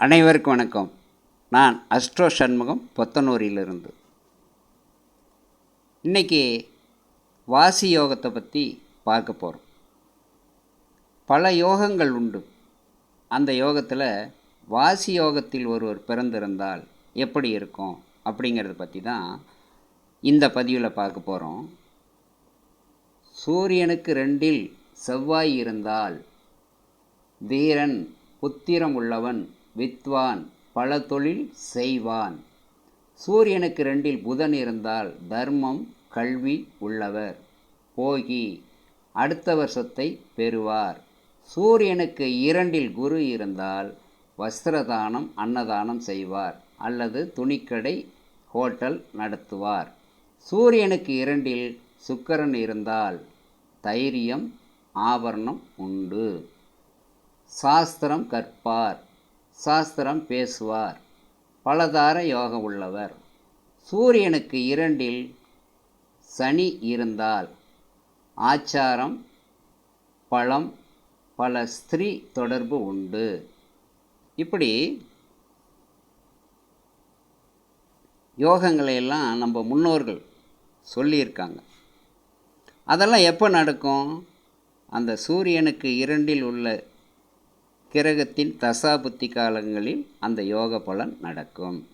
அனைவருக்கும் வணக்கம். நான் அஸ்ட்ரோ சண்முகம் பொத்தனூரிலிருந்து. இன்னைக்கு வாசி யோகத்தை பற்றி பார்க்க போகிறோம் பல யோகங்கள் உண்டு. அந்த யோகத்தில் வாசி யோகத்தில் ஒருவர் பிறந்திருந்தால் எப்படி இருக்கும் அப்படிங்கிறத பற்றி தான் இந்த பதிவில் பார்க்க போகிறோம் சூரியனுக்கு ரெண்டில் செவ்வாய் இருந்தால் வீரன் புத்திரம் உள்ளவன் வித்வான் பல தொழில் செய்வான். சூரியனுக்கு ரெண்டில் புதன் இருந்தால் தர்மம் கல்வி உள்ளவர். போகி அடுத்தவர் சொத்தை பெறுவார். சூரியனுக்கு இரண்டில் குரு இருந்தால் வஸ்திரதானம் அன்னதானம் செய்வார் அல்லது துணிக்கடை ஹோட்டல் நடத்துவார். சூரியனுக்கு இரண்டில் சுக்கரன் இருந்தால் தைரியம் ஆபரணம் உண்டு. சாஸ்திரம் கற்பார். சாஸ்திரம் பேசுவார். பலதார யோகம் உள்ளவர். சூரியனுக்கு இரண்டில் சனி இருந்தால் ஆச்சாரம் பழம் பல ஸ்திரீ தொடர்பு உண்டு. இப்படி யோகங்களையெல்லாம் நம்ம முன்னோர்கள் சொல்லியிருக்காங்க. அதெல்லாம் எப்போ நடக்கும்? அந்த சூரியனுக்கு இரண்டில் உள்ள கிரகத்தின் தசாபுத்தி காலங்களில் அந்த யோக பலன் நடக்கும்.